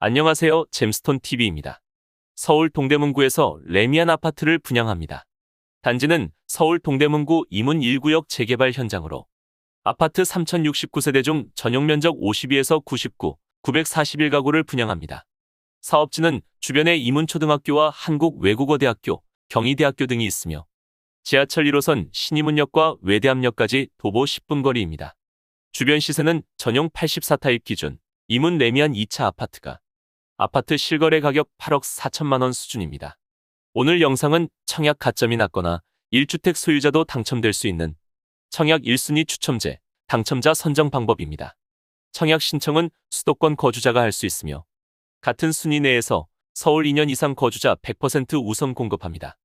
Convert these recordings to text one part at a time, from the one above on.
안녕하세요. 잼스톤 TV입니다. 서울 동대문구에서 레미안 아파트를 분양합니다. 단지는 서울 동대문구 이문 1구역 재개발 현장으로 아파트 3069세대 중 전용 면적 52에서 99, 941가구를 분양합니다. 사업지는 주변에 이문초등학교와 한국외국어대학교, 경희대학교 등이 있으며 지하철 1호선 신이문역과 외대암역까지 도보 10분 거리입니다. 주변 시세는 전용 84타입 기준 이문 레미안 2차 아파트가 아파트 실거래 가격 8억 4천만 원 수준입니다. 오늘 영상은 청약 가점이 낮거나 1주택 소유자도 당첨될 수 있는 청약 1순위 추첨제, 당첨자 선정 방법입니다. 청약 신청은 수도권 거주자가 할 수 있으며 같은 순위 내에서 서울 2년 이상 거주자 100% 우선 공급합니다.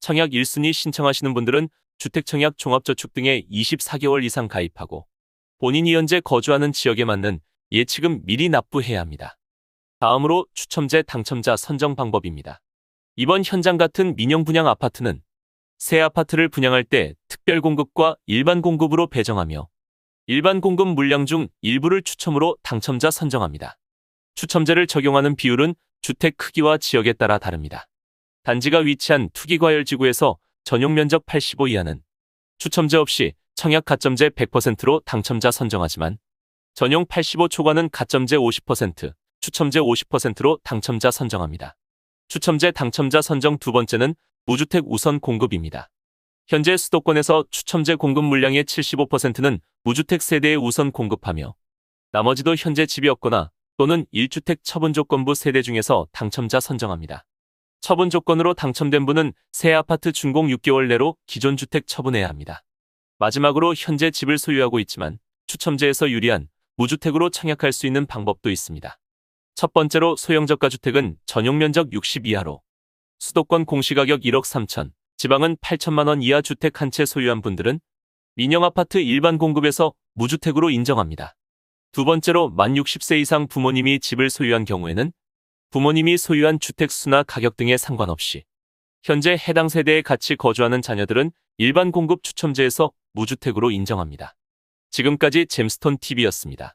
청약 1순위 신청하시는 분들은 주택청약 종합저축 등에 24개월 이상 가입하고 본인이 현재 거주하는 지역에 맞는 예치금 미리 납부해야 합니다. 다음으로 추첨제 당첨자 선정 방법입니다. 이번 현장 같은 민영 분양 아파트는 새 아파트를 분양할 때 특별 공급과 일반 공급으로 배정하며 일반 공급 물량 중 일부를 추첨으로 당첨자 선정합니다. 추첨제를 적용하는 비율은 주택 크기와 지역에 따라 다릅니다. 단지가 위치한 투기과열지구에서 전용 면적 85 이하는 추첨제 없이 청약 가점제 100%로 당첨자 선정하지만 전용 85 초과는 가점제 50%, 추첨제 50%로 당첨자 선정합니다. 추첨제 당첨자 선정 두 번째는 무주택 우선 공급입니다. 현재 수도권에서 추첨제 공급 물량의 75%는 무주택 세대에 우선 공급하며 나머지도 현재 집이 없거나 또는 1주택 처분 조건부 세대 중에서 당첨자 선정합니다. 처분 조건으로 당첨된 분은 새 아파트 준공 6개월 내로 기존 주택 처분해야 합니다. 마지막으로 현재 집을 소유하고 있지만 추첨제에서 유리한 무주택으로 청약할 수 있는 방법도 있습니다. 첫 번째로 소형저가 주택은 전용 면적 60 이하로 수도권 공시가격 1억 3천, 지방은 8천만 원 이하 주택 한 채 소유한 분들은 민영 아파트 일반 공급에서 무주택으로 인정합니다. 두 번째로 만 60세 이상 부모님이 집을 소유한 경우에는 부모님이 소유한 주택 수나 가격 등에 상관없이 현재 해당 세대에 같이 거주하는 자녀들은 일반 공급 추첨제에서 무주택으로 인정합니다. 지금까지 잼스톤 TV였습니다.